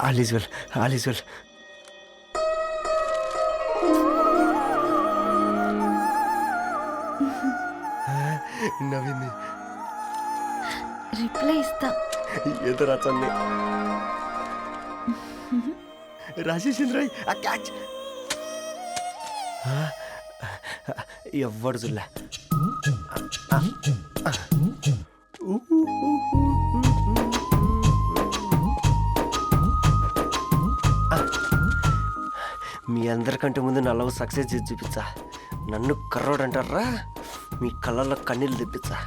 All is well all is well నవ్వింది reply ఇస్తా ఏదో రచండి రాజేసింద్ర ఆ క్యాచ్ ఎవ్వడు జుల్లా అందరికంటే ముందు నా లవ్ సక్సెస్ చేసి చూపించా. నన్ను కర్రోడు అంటారా? మీ కళ్ళల్లో కన్నీళ్ళు తెప్పించా.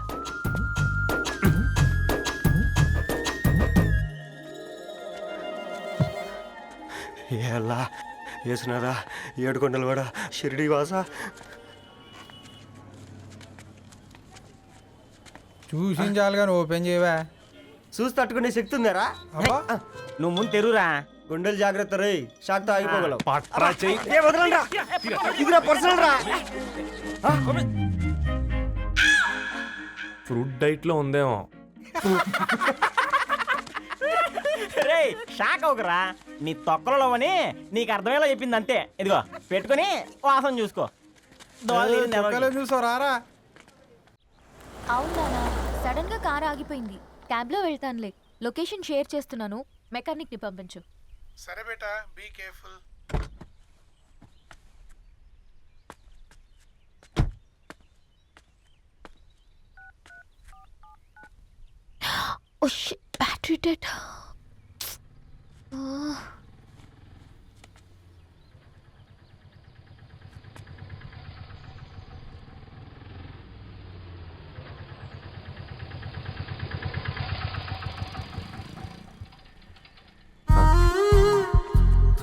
ఎలా వేసినారా ఏడుకొండలు కూడా షిరిడి వాస? చూసించాలి కానీ ఓపెన్ చేయవా? చూసి తట్టుకునే శక్తి ఉందారా. అబ్బా. నువ్వు ముందు తెరురా గుండెలు జాగ్రత్త రే షాక్తో ఆగిపోగలవు పట్రా చెయ్యి. ఏ వదలండి రా. ఇది నా పర్సనల్ రా ఫ్రూట్ డైట్లో ఉందేమో. రే షాక్ అవుకరా నీ తొక్కలలో అని నీకు అర్థమయ్యేలా చెప్పింది అంతే. ఇదిగో పెట్టుకొని వాసన చూసుకో. దోవలో నీళ్ళు చొక్కాలో నిలవకి. చూసావు రారా. అవునా సడన్గా కార్ ఆగిపోయింది. క్యాబ్లో వెళ్తానులే. లొకేషన్ షేర్ చేస్తున్నాను. మెకానిక్ని పంపించు. సరే బేటా be careful. Oh battery dead.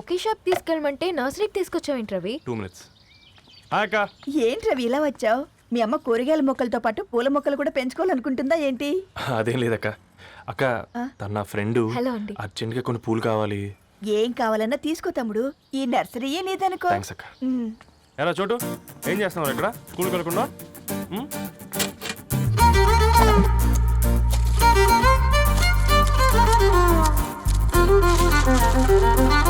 Bouquet shop తీసుకెళ్ళమంటే నర్సరీకి తీసుకొచ్చావేంటి రవి? టూ మినిట్స్ అక్క. ఏంటి రవి ఇలా వచ్చావు? మీ అమ్మ కూరగాయల మొక్కలతో పాటు పూల మొక్కలు కూడా పెంచుకోవాలనుకుంటుందా ఏంటి? అదేం లేదక్క. అక్క తన నా ఫ్రెండ్ హలో అండి. అర్జెంట్గా కొన్ని పూలు కావాలి. ఏం కావాలన్నా తీసుకో తమ్ముడు. ఈ నర్సరీయే నీదనుకో. థ్యాంక్స్ అక్క. ఉమ్. ఎరా చోటు? ఏం చేస్తున్నావు ఇక్కడ? స్కూల్కి వెళ్ళకుండా ఉమ్? మీ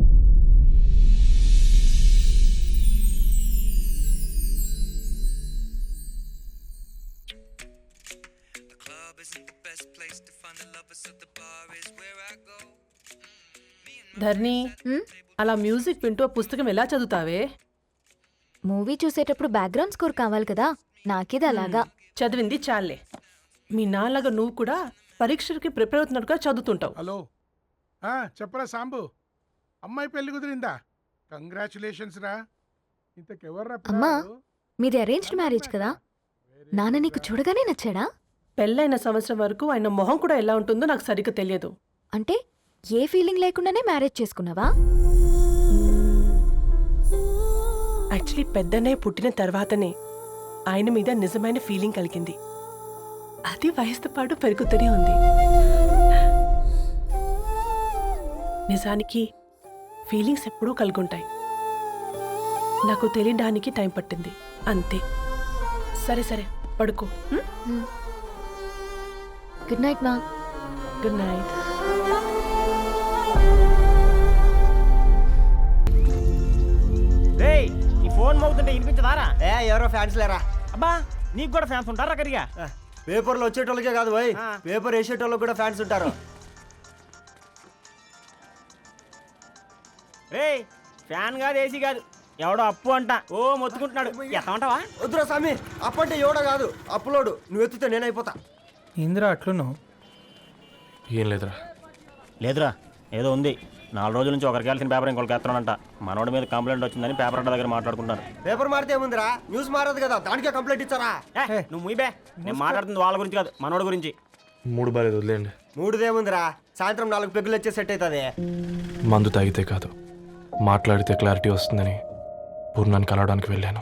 ధర్ని హ్మ్? అలా మ్యూజిక్ వింటూ ఆ పుస్తకం ఎలా చదువుతావే? మూవీ చూసేటప్పుడు బ్యాక్గ్రౌండ్ స్కోర్ కావాలి కదా నాకేది అలాగా. చదివింది చాలే. మీ నాన్నగా నువ్వు కూడా పరీక్షలకి ప్రిపేర్ అవుతున్నట్టుగా చదువుతుంటావు. హలో. ఆ, చెప్పరా సాంబు. అమ్మాయి పెళ్ళి కుదిరిందా? కంగ్రాచులేషన్స్ రా. ఇంతకెవర్రా అమ్మా, పిల్లాడు? మీది అరేంజ్డ్ మ్యారేజ్ కదా. నాన్న నీకు చూడగానే నచ్చాడా? పెళ్ళైన సంవత్సరం వరకు ఆయన మొహం కూడా ఎలా ఉంటుందో నాకు సరిగ్గా తెలియదు. అంటే ఏ ఫీలింగ్ లేకుండానే మ్యారేజ్ చేసుకున్నావా? యాక్చువల్లీ పెద్దనే పుట్టిన తర్వాతనే ఆయన మీద నిజమైన ఫీలింగ్ కలిగింది. అది వయసుతో పాటు పెరుగుతూనే ఉంది. నిజానికి ఫీలింగ్స్ ఎప్పుడూ కలుగుంటాయి. నాకు తెలియడానికి టైం పట్టింది. అంతే. సరే సరే పడుకో? గుడ్ నైట్ మా గుడ్ నైట్ ఈ ఫోన్ మోగుతుంటే వినిపించదారా? ఏ ఎవరో ఫ్యాన్స్ లేరా? అబ్బా నీకు కూడా ఫ్యాన్స్ ఉంటారా కరిగా? పేపర్లో వచ్చేటోళ్ళకే కాదు ఆ. పేపర్ వేసేటోళ్ళకి కూడా ఫ్యాన్స్ ఉంటారు. రేయ్ ఫ్యాన్ కాదు ఏసీ కాదు. ఎవడో అప్పు అంట. ఓ మొత్తుకుంటున్నాడు. ఎత్తమంటావా? వద్దురా స్వామి అప్పంటే ఎవడో కాదు. అప్లోడు నువ్వు ఎత్తుతే నేనైపోతా. ఏందిరా అట్లున్నావు? ఏం లేదురా. లేదురా ఏదో ఉంది. నాలుగు రోజుల నుంచి ఒకరికి వెళ్ళిన పేపర్ ఇంకొకరికి ఎత్తనంట మనోడి మీద కంప్లైంట్ వచ్చిందని పేపర్ అడ్డ దగ్గర మాట్లాడుకుంటారు. పేపర్ మారితే ఏముందిరా? న్యూస్ మారదు కదా దానికే కంప్లైంట్ ఇచ్చారా? ఏ, నువ్వు ముయ్యబే నేను మాట్లాడుతుంది వాళ్ళ గురించి కాదు మనోడి గురించి. మూడు బాలేదు వదిలేండి మూడుదేముందిరా? సాయంత్రం నాలుగు పెగ్గులు వచ్చే సెట్ అవుతుంది. మందు తాగితే కాదు మాట్లాడితే క్లారిటీ వస్తుందని పూర్ణాన్ని కలవడానికి వెళ్ళాను.